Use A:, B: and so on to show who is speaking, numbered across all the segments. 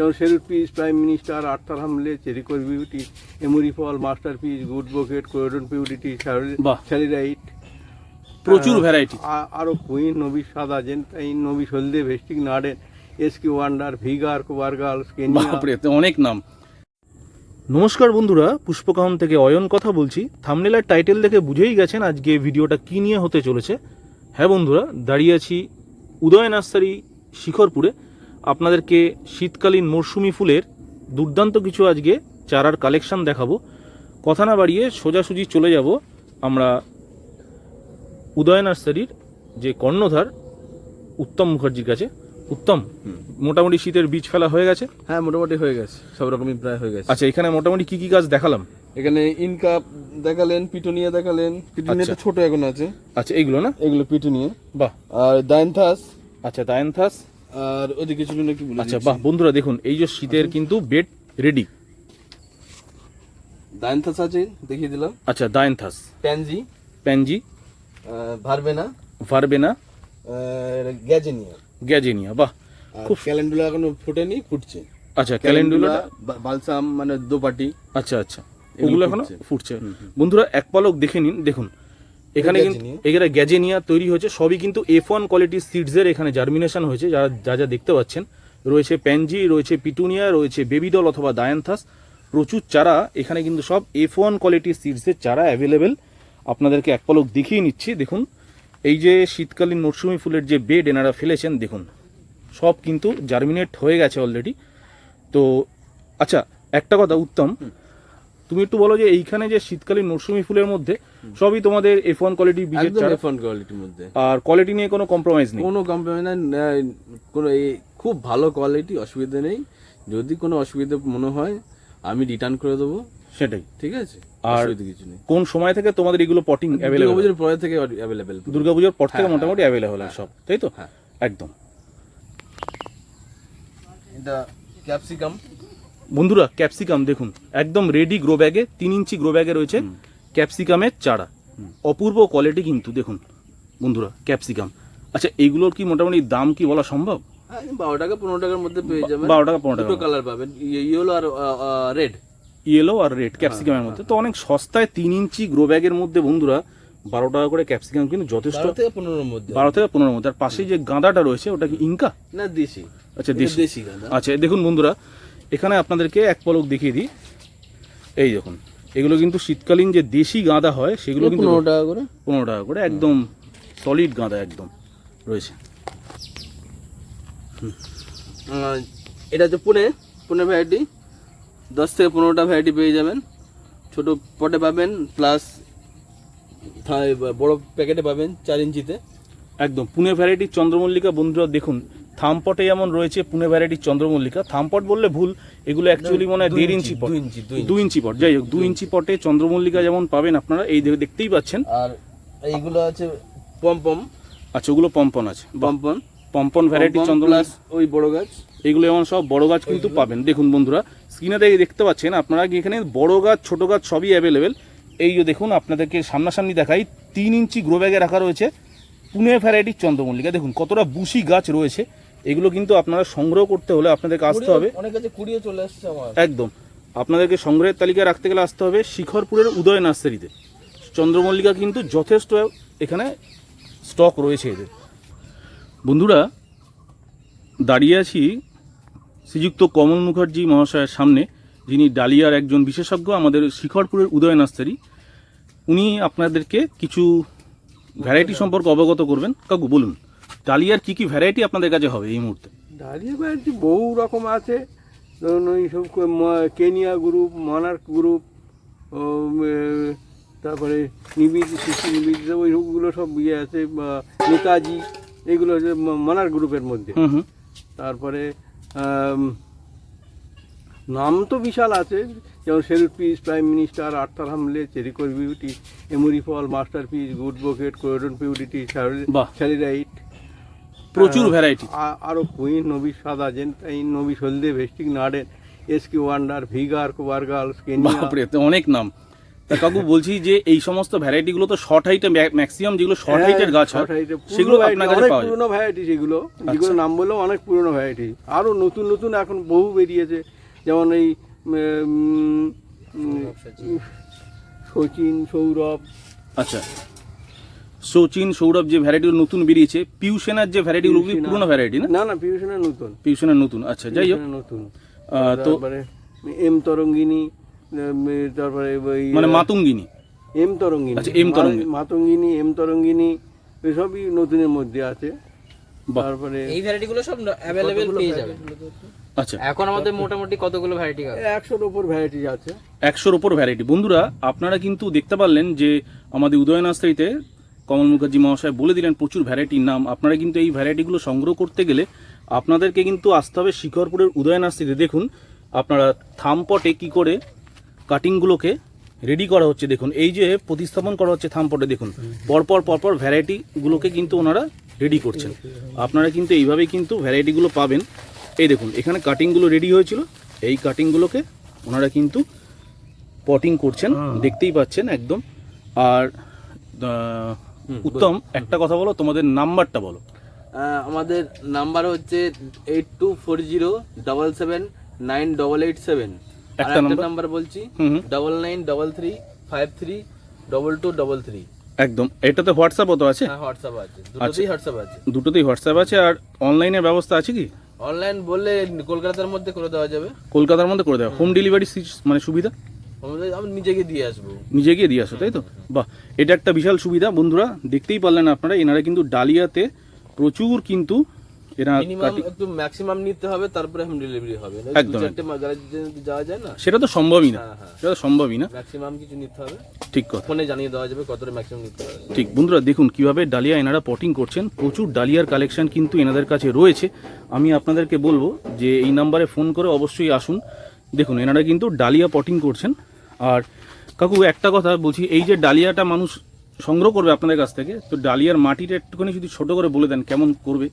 A: যেমন piece prime minister Arthur হামলে চেরিকোর বিউটি এমুরি ফল মাস্টার পিস গুড বকেট কোয়ডন পিউরিটি
B: বাহ।
A: স্যালিরাইট
B: প্রচুর ভ্যারাইটি
A: আরও কুইন নবী সাদা জেন্টাইন নবী হলদে ভেস্টিক নাডেন এসকি ওয়ান্ডার ভিগার কোবারগাল স্কেনিয়া
B: অনেক নাম। নমস্কার বন্ধুরা পুষ্পকাহন থেকে অয়ন কথা বলছি। থামনেলার টাইটেল দেখে বুঝেই গেছেন আজকে ভিডিওটা কী নিয়ে হতে চলেছে। হ্যাঁ বন্ধুরা দাঁড়িয়ে আছি উদয় নার্সারি শিখরপুরে। আপনাদেরকে শীতকালীন মরশুমি ফুলের দুর্দান্ত কিছু আজকে চারার কালেকশন দেখাবো। কথা না বাড়িয়ে সোজাসুজি চলে যাব আমরা উদয় নার্সারির যে কর্ণধার উত্তম মুখার্জির কাছে। উত্তম মোটামুটি শীতের বীজ ফেলা হয়ে গেছে?
C: হ্যাঁ মোটামুটি হয়ে গেছে সব রকমই প্রায় হয়ে গেছে।
B: আচ্ছা এখানে মোটামুটি কি কি গাছ দেখালাম?
C: এখানে ইনকাপ দেখালেন পিটুনিয়া দেখালেন পিটুনিয়া তো
B: আচ্ছা।
C: ছোট এখন আছে।
B: আচ্ছা এইগুলো না?
C: এগুলো পিটুনিয়া।
B: বাহ।
C: আর দাইনথাস।
B: আচ্ছা দায়নথাস
C: আর ওদিকে নাকি বলে
B: আচ্ছা বাহ বন্ধুরা দেখুন এই যে শীতের কিন্তু বেড রেডি
C: আছে দেখিয়ে দিলাম।
B: আচ্ছা dianthus.
C: Pansy.
B: Pansy.
C: Verbena.
B: Verbena.
C: Gazania.
B: Gazania বাহ খুব-
C: ক্যালেন্ডুলা এখনও ফোটেনি ফুটছে।
B: আচ্ছা ক্যালেন্ডুলা
C: বালসাম মানে দোপাটি।
B: আচ্ছা আচ্ছা।
C: এগুলো
B: ওগুলো এখনও।
C: ফুটছে।
B: বন্ধুরা এক পলক দেখে নিন দেখুন। এখানে কিন্তু। এখানে গ্যাজেনিয়া তৈরি হয়েছে সবই কিন্তু এফ ওয়ান কোয়ালিটির সিডসের এখানে জার্মিনেশন হয়েছে যারা যা যা দেখতে পাচ্ছেন। রয়েছে প্যানজি রয়েছে পিটুনিয়া রয়েছে বেবিডল অথবা দায়ানথাস প্রচুর চারা এখানে কিন্তু সব এফ ওয়ান কোয়ালিটির সিডসের চারা অ্যাভেলেবেল আপনাদেরকে এক পলক দেখিয়ে নিচ্ছি দেখুন। এই যে শীতকালীন মরশুমি ফুলের যে বেড এনারা ফেলেছেন দেখুন। সব কিন্তু জার্মিনেট হয়ে গেছে অলরেডি তো আচ্ছা একটা কথা উত্তম। তুমি একটু বলো যে এইখানে যে শীতকালীন মরশুমি ফুলের মধ্যে সবই তোমাদের এফ ওয়ান কোয়ালিটি বীজের চারা
C: এফন কোয়ালিটির মধ্যে।
B: আর কোয়ালিটি নিয়ে কোনো কম্প্রোমাইজ নেই?
C: কোনো কম্প্রোমাইজ না কোনো এই খুব ভালো কোয়ালিটি অসুবিধা নেই। যদি কোনো অসুবিধা মনে হয় আমি রিটার্ন করে দেবো।
B: সেটাই।
C: ঠিক আছে?
B: আর-
C: কিছু নেই।
B: কোন সময় থেকে তোমাদের এগুলো পটিং অ্যাভেলেবল
C: দুর্গাপুজোর পরে থেকে অ্যাভেলেবেল
B: দুর্গাপুজোর পর থেকে
C: হ্যাঁ,
B: মোটামুটি অ্যাভেলেবল সব তাই তো?
C: হ্যাঁ।
B: একদম।
C: এটা ক্যাপসিকাম
B: বন্ধুরা ক্যাপসিকাম দেখুন একদম রেডি গ্রো ব্যাগে তিন ইঞ্চি গ্রো ব্যাগে রয়েছে ক্যাপসিকামের চারা। অপূর্ব কোয়ালিটি কিন্তু দেখুন বন্ধুরা ক্যাপসিকাম আচ্ছা এইগুলোর কি মোটামুটি দাম কি বলা সম্ভব?
C: হ্যাঁ বারো টাকা পনেরো টাকার মধ্যে পেয়ে যাবেন।
B: বারো টাকা পনেরো টাকা
C: কালার পাবেন ইয়েলো আর রেড
B: ইয়েলো আর রেড ক্যাপসিকামের মধ্যে। তো অনেক সস্তায় তিন ইঞ্চি গ্রো ব্যাগের মধ্যে বন্ধুরা বারো টাকা করে ক্যাপসিকাম কিন্তু যথেষ্ট।
C: থেকে পনেরোর মধ্যে।
B: বারো থেকে পনেরোর মধ্যে। আর পাশে যে গাঁদাটা রয়েছে ওটা কি ইনকা?
C: না দেশি।
B: আচ্ছা দেশি। আচ্ছা দেখুন বন্ধুরা এখানে আপনাদেরকে এক পলক দেখিয়ে দিই। এই দেখুন এগুলো কিন্তু শীতকালীন যে দেশি গাঁদা হয় সেগুলো কিন্তু
C: পনেরো টাকা করে?
B: পনেরো টাকা করে একদম সলিড গাঁদা একদম রয়েছে।
C: এটা হচ্ছে পুনে পুনে ভ্যারাইটি দশ থেকে পনেরোটা ভ্যারাইটি পেয়ে যাবেন। ছোট পটে পাবেন প্লাস বড় প্যাকেটে পাবেন চার ইঞ্চিতে।
B: একদম পুনে ভ্যারাইটির চন্দ্রমল্লিকা বন্ধুরা দেখুন থামপটে যেমন রয়েছে পুনে ভ্যারাইটির চন্দ্রমল্লিকা থামপট বললে ভুল এগুলো অ্যাকচুয়ালি মনে হয় দেড়
C: ইঞ্চি,
B: পট।
C: দুই ইঞ্চি,
B: পট। যাই হোক দু ইঞ্চি পটে চন্দ্রমল্লিকা যেমন পাবেন আপনারা এই দে- দেখতেই পাচ্ছেন।
C: আর এইগুলো আছে পম্পম।
B: আচ্ছা ওগুলো পম্পন আছে।
C: পম্পন।
B: পম্পন ভ্যারাইটির
C: পমপম
B: চন্দ্রমল্লিকা।
C: ওই বড় গাছ।
B: এগুলো যেমন সব বড় গাছ কিন্তু পাবেন। দেখুন বন্ধুরা স্ক্রিনে দেখে দেখতে পাচ্ছেন আপনারা কি এখানে বড় গাছ ছোট গাছ সবই অ্যাভেলেবেল এই যে দেখুন আপনাদেরকে সামনাসামনি দেখাই তিন ইঞ্চি গ্রো ব্যাগে রাখা রয়েছে পুনে ভ্যারাইটির চন্দ্রমল্লিকা। দেখুন কতটা বুশি গাছ রয়েছে। এগুলো কিন্তু আপনারা সংগ্রহ করতে হলে আপনাদেরকে আসতে হবে।
C: অনেক কাছে কুড়িয়ে চলে আসছে আমার।
B: একদম। আপনাদেরকে সংগ্রহের তালিকায় রাখতে গেলে আসতে হবে শিখরপুরের উদয় নার্সারিতে। চন্দ্রমল্লিকা কিন্তু যথেষ্ট এখানে স্টক রয়েছে এদের। বন্ধুরা দাঁড়িয়ে আছি শ্রীযুক্ত কমল মুখার্জি মহাশয়ের সামনে যিনি ডালিয়ার একজন বিশেষজ্ঞ আমাদের শিখরপুরের উদয় নার্সারি। উনি আপনাদেরকে কিছু ভ্যারাইটি সম্পর্কে অবগত করবেন। কাকু বলুন। ডালিয়ার কি কি ভ্যারাইটি আপনাদের কাছে হবে এই মুহূর্তে?
A: ডালিয়া ভ্যারাইটি বহু রকম আছে। ধরুন ওই সব কেনিয়া গ্রুপ মনার্ক গ্রুপ তারপরে নিবিদ শিশু নিবিদ ওই সবগুলো সব ইয়ে আছে বা নেতাজি এগুলো হচ্ছে ম- মনার্ক গ্রুপের মধ্যে। তারপরে নাম তো বিশাল আছে যেমন শেরুট পিস প্রাইম মিনিস্টার আর্থার হামলে চেরিকোর বিউটি এমুরি ফল মাস্টার পিস গুড বকেট কোয়ডন পিউরিটি
B: বাহ। প্রচুর ভ্যারাইটি
A: আ- আরও কুইন নবী সাদা জেন্টাইন নবী হলদে ভেস্টিক নাডেন এসকি ওয়ান্ডার ভিগার কোবারগাল
B: বাপরে তো অনেক নাম। তা কাকু বলছি যে এই সমস্ত ভ্যারাইটি গুলো তো শর্ট হাইটে ম্যাক্সিমাম যেগুলো শর্ট হাইটের গাছ হয়
A: হ্যাঁ, এর পুরনো
B: সেগুলো আপনার কাছে পাওয়া যায়?
A: পুরনো ভ্যারাইটি সেগুলো। যেগুলো নাম বললেও অনেক পুরনো ভ্যারাইটি আরও নতুন নতুন এখন বহু বেরিয়েছে। যেমন এই সচিন সৌরভ।
B: আচ্ছা। সচিন সৌরভ যে ভ্যারাইটিগুলো নতুন বেরিয়েছে পিউসেনার যে ভ্যারাইটিগুলো
A: পিউসেনা।
B: পুরনো ভ্যারাইটি না?
A: না না পিউশনের নতুন।
B: পিউসেনার নতুন আচ্ছা যাই হোক।
A: নতুন।
B: তো
A: এম তরঙ্গিনী তারপরে ওই
B: মানে মাতুঙ্গিনী।
A: এম তরঙ্গিনী।
B: আচ্ছা, এম তরঙ্গিনী।
A: মাতঙ্গিনী এম তরঙ্গিনী এসবই নতুনের মধ্যে আছে। তারপরে
D: এই ভ্যারাইটিগুলো সব অ্যাভেলেবেল পেয়ে যাবেন
B: আচ্ছা।
D: এখন আমাদের মোটামুটি কতগুলো ভ্যারাইটি আছে?
A: একশোর ওপর ভ্যারাইটি আছে।
B: একশোর ওপর ভ্যারাইটি বন্ধুরা আপনারা কিন্তু দেখতে পারলেন যে আমাদের উদয় নার্সারিতে কমল মুখার্জি মহাশয় বলে দিলেন প্রচুর ভ্যারাইটির নাম। আপনারা কিন্তু এই ভ্যারাইটিগুলো সংগ্রহ করতে গেলে আপনাদেরকে কিন্তু আসতে হবে শিখরপুরের উদয় নার্সারিতে দেখুন আপনারা থামপটে কি করে কাটিংগুলোকে রেডি করা হচ্ছে দেখুন। এই যে প্রতিস্থাপন করা হচ্ছে থামপটে দেখুন। পরপর পরপর ভ্যারাইটিগুলোকে কিন্তু ওনারা রেডি করছেন। আপনারা কিন্তু এইভাবেই কিন্তু ভ্যারাইটিগুলো পাবেন। এই দেখুন এখানে কাটিংগুলো রেডি হয়েছিল। এই কাটিংগুলোকে ওনারা কিন্তু পটিং করছেন। দেখতেই পাচ্ছেন একদম। আর উত্তম একটা কথা বলো তোমাদের নাম্বারটা বলো।
C: আহ, আমাদের নাম্বার হচ্ছে eight two four zero double seven nine double eight seven.
B: একটা
C: নাম্বার? বলছি double nine double three five three double two double three
B: একদম। এটাতে হোয়াটসঅ্যাপও তো আছে?
C: হ্যাঁ হোয়াটসঅ্যাপ আছে।
B: আচ্ছা।
C: দুটোতেই হোয়াটসঅ্যাপ আছে।
B: দুটোতেই হোয়াটসঅ্যাপ আছে আর অনলাইনের ব্যবস্থা আছে কি?
C: অনলাইন বললে কলকাতার মধ্যে করে দেওয়া যাবে।
B: কলকাতার মধ্যে করে দেওয়া। হোম। ডেলিভারি মানে সুবিধা?
C: নিজেকে দিয়ে আসব।
B: নিজে গিয়ে দিয়ে আসো তাই তো? বাহ এটা একটা বিশাল সুবিধা। বন্ধুরা দেখতেই পারলেন আপনারা এনারা কিন্তু ডালিয়াতে প্রচুর কিন্তু এরা
C: মিনিমাম একটু ম্যাক্সিমাম নিতে হবে তারপরে হোম ডেলিভারি হবে।
B: একদম,
C: যাওয়া যায় না?
B: সেটা তো সম্ভবই না।
C: হ্যাঁ, হ্যাঁ।
B: সেটা সম্ভবই না।
C: ম্যাক্সিমাম কিছু নিতে হবে।
B: ঠিক কথা।
C: ফোনে জানিয়ে দেওয়া যাবে কতটা ম্যাক্সিমাম নিতে হবে।
B: ঠিক বন্ধুরা দেখুন কীভাবে ডালিয়া এনারা পটিং করছেন। প্রচুর ডালিয়ার কালেকশন কিন্তু এনাদের কাছে রয়েছে। আমি আপনাদেরকে বলব যে এই নাম্বারে ফোন করে অবশ্যই আসুন। দেখুন এনারা কিন্তু ডালিয়া পটিং করছেন। আর কাকু একটা কথা বলছি এই যে ডালিয়াটা মানুষ সংগ্রহ করবে আপনাদের কাছ থেকে তো ডালিয়ার মাটিটা একটুখানি যদি ছোট করে বলে দেন কেমন করবে?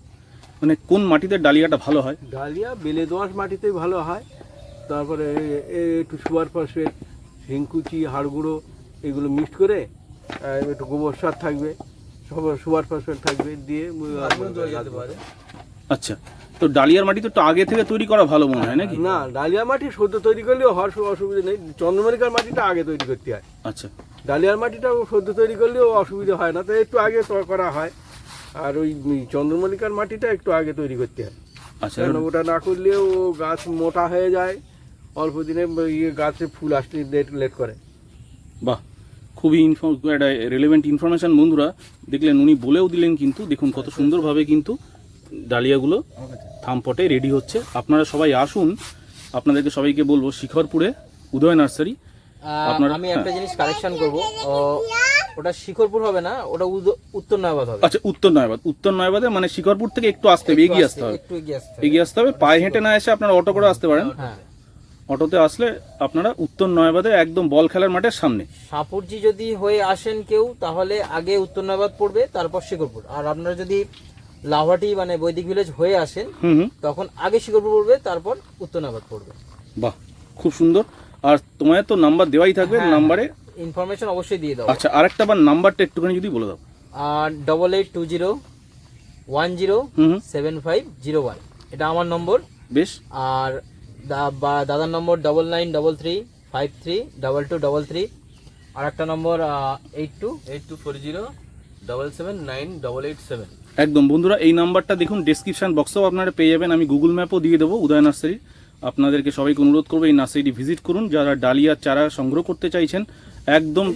B: মানে কোন মাটিতে ডালিয়াটা ভালো হয়?
A: ডালিয়া বেলে দোঁয়াশ মাটিতেই ভালো হয় তারপরে একটু সুপার ফসফেট হিংকুচি হাড়গুঁড়ো এগুলো মিক্সড করে একটু গোবর সার থাকবে সুপার ফসফেট থাকবে দিয়ে
C: যেতে পারে।
B: আচ্ছা। তো ডালিয়ার মাটি তো আগে থেকে তৈরি করা ভালো মনে হয় নাকি?
A: না ডালিয়া মাটি সদ্য তৈরি করলেও হওয়ার অসুবিধা নেই। চন্দ্রমল্লিকার মাটিটা আগে তৈরি করতে হয়।
B: আচ্ছা।
A: ডালিয়ার মাটিটা সদ্য তৈরি করলেও অসুবিধা হয় না তো একটু আগে করা হয়। আর ওই চন্দ্রমল্লিকার মাটিটা একটু আগে তৈরি করতে হয়।
B: আচ্ছা
A: কেন ওটা না করলেও গাছ মোটা হয়ে যায়। অল্প দিনে ইয়ে গাছে ফুল আসতে লেট লেট করে।
B: বাহ খুবই ইনফর্ম একটা রেলেভেন্ট ইনফরমেশন বন্ধুরা। দেখলেন উনি বলেও দিলেন কিন্তু দেখুন কত সুন্দরভাবে কিন্তু ডালিয়াগুলো থামপটে রেডি হচ্ছে। আপনারা সবাই আসুন। আপনাদেরকে সবাইকে বলব শিখরপুরে উদয় নার্সারি। আপনারা-
D: আমি একটা জিনিস কালেকশন করব। ওটা শিখরপুর হবে না ওটা উদ- উত্তর নয়াবাদ হবে।
B: আচ্ছা উত্তর নয়বাদ। উত্তর নয়বাদে মানে শিখরপুর থেকে একটু আসতে হবে এগিয়ে আসতে হবে
D: একটু এগিয়ে আসতে হবে।
B: এগিয়ে আসতে হবে। পায়ে হেঁটে না এসে আপনারা অটো করে আসতে পারেন।
D: হ্যাঁ।
B: অটোতে আসলে আপনারা উত্তর নয়বাদে একদম বল খেলার মাঠের সামনে।
D: সাপুরজি যদি হয়ে আসেন কেউ তাহলে আগে উত্তর নয়াবাদ পড়বে তারপর শিখরপুর। আর আপনারা যদি লাভাটি মানে বৈদিক ভিলেজ হয়ে আসেন তখন আগে শিখরপুর পড়বে তারপর উত্তর নয়াবাদ পড়বে।
B: বাহ খুব সুন্দর। আর তোমার তো নাম্বার দেওয়াই থাকবে
D: হ্যাঁ।
B: নাম্বারে
D: ইনফরমেশন অবশ্যই দিয়ে দাও।
B: আচ্ছা আরেকটা বার নাম্বারটা একটুখানি যদি বলে দাও।
D: আর double eight two zero one zero seven five zero one এটা আমার নম্বর
B: বেশ।
D: আর দা- বা- দাদার number double nine double three five three double two double three আর একটা number eight two
C: eight two four zero double seven nine double eight seven
B: একদম, বন্ধুরা, এই নাম্বারটা দেখুন ডেসক্রিপশন বক্সেও আপনারা পেয়ে যাবেন। আমি গুগল ম্যাপও দিয়ে দেবো, উদয় নার্সারি। আপনাদেরকে সবাইকে অনুরোধ করব এই নার্সারিটি ভিজিট করুন। যারা ডালিয়ার চারা সংগ্রহ করতে চাইছেন, একদম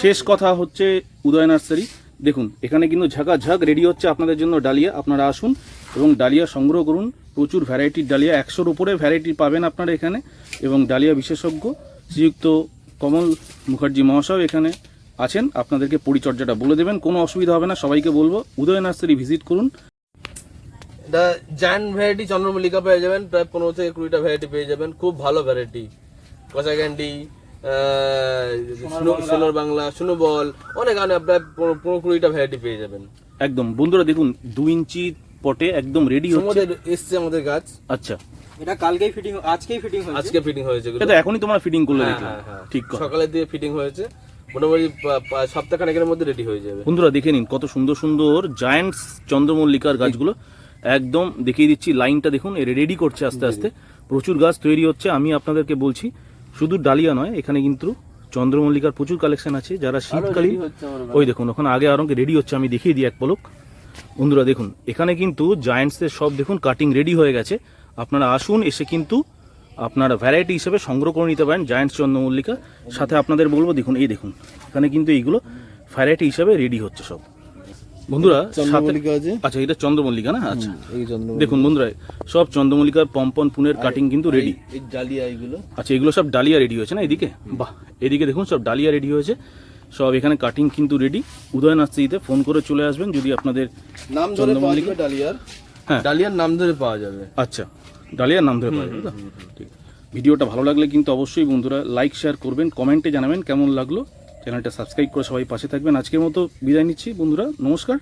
B: শেষ কথা হচ্ছে উদয় নার্সারি। দেখুন, এখানে কিন্তু ঝাঁকা রেডি হচ্ছে আপনাদের জন্য ডালিয়া। আপনারা আসুন এবং ডালিয়া সংগ্রহ করুন। প্রচুর ভ্যারাইটির ডালিয়া, একশোর উপরে ভ্যারাইটি পাবেন আপনারা এখানে। এবং ডালিয়া বিশেষজ্ঞ, শ্রীযুক্ত কমল মুখার্জি মহাশয় এখানে আছেন আপনাদেরকে পরিচর্যাটা বলে দেবেন কোনো অসুবিধা হবে না সবাইকে বলব উদয় নার্সারি ভিজিট করুন।
C: এটা জায়ান্ট ভ্যারাইটি চন্দ্রমল্লিকা পেয়ে যাবেন প্রায় পনেরো থেকে কুড়িটা ভ্যারাইটি পেয়ে যাবেন খুব ভালো ভ্যারাইটি কষা ক্যান্ডি সোনার বাংলা। সুনো বল অনেক আনে প্রায় পনেরো কুড়িটা ভ্যারাইটি পেয়ে যাবেন।
B: একদম বন্ধুরা দেখুন দু ইঞ্চি পটে একদম রেডি হচ্ছে।
C: আমাদের এসছে আমাদের গাছ।
B: আচ্ছা।
D: এটা কালকেই ফিটিং আজকেই ফিটিং হয়েছে।
C: আজকে ফিটিং হয়েছে
B: এটা এখনই তোমরা ফিটিং করলে
C: হ্যাঁ, হ্যাঁ, হ্যাঁ।
B: ঠিক কথা।
C: সকালে দিয়ে ফিটিং হয়েছে। মোটামুটি সপ্তাহখানেকের মধ্যে রেডি হয়ে যাবে।
B: বন্ধুরা দেখে নিন কত সুন্দর সুন্দর জায়ান্টস চন্দ্রমল্লিকার গাছগুলো। একদম দেখিয়ে দিচ্ছি লাইনটা দেখুন রেডি করছে আস্তে আস্তে। প্রচুর গাছ তৈরি হচ্ছে আমি আপনাদেরকে বলছি শুধু ডালিয়া নয় এখানে কিন্তু চন্দ্রমল্লিকার প্রচুর কালেকশন আছে যারা শীতকালীন ওই দেখুন ওখানে আগে আরও রেডি হচ্ছে আমি দেখিয়ে দিই এক পলক। বন্ধুরা দেখুন এখানে কিন্তু জায়ান্টসের সব দেখুন কাটিং রেডি হয়ে গেছে। আপনারা আসুন এসে কিন্তু আপনারা ভ্যারাইটি হিসেবে সংগ্রহ করে নিতে পারেন জায়ান্টস চন্দ্রমল্লিকা। সাথে আপনাদের বলব দেখুন এই দেখুন এখানে কিন্তু এইগুলো ভ্যারাইটি হিসেবে রেডি হচ্ছে সব। বন্ধুরা আচ্ছা এটা চন্দ্রমল্লিকা না? আচ্ছা। দেখুন বন্ধুরা সব চন্দ্রমল্লিকার পম্পন পুনের কাটিং কিন্তু রেডি
C: ডালিয়া এইগুলো।
B: আচ্ছা এগুলো সব ডালিয়া রেডি হয়েছে না এদিকে? বাহ এদিকে দেখুন সব ডালিয়া রেডি হয়েছে। সব এখানে কাটিং কিন্তু রেডি উদয় নার্সারিতে ফোন করে চলে আসবেন যদি আপনাদের
C: নাম
B: চন্দ্রমল্লিকা?
C: ডালিয়ার।
B: হ্যাঁ।
C: ডালিয়ার নাম ধরে পাওয়া যাবে।
B: আচ্ছা। ডালিয়ার নাম ধরে পাওয়া যাবে তো? ঠিক। ভিডিওটা ভালো লাগলে কিন্তু অবশ্যই বন্ধুরা লাইক শেয়ার করবেন কমেন্টে জানাবেন কেমন লাগল। চ্যানেলটা সাবস্ক্রাইব করে সবাই পাশে থাকবেন। আজকের মতো বিদায় নিচ্ছি বন্ধুরা নমস্কার।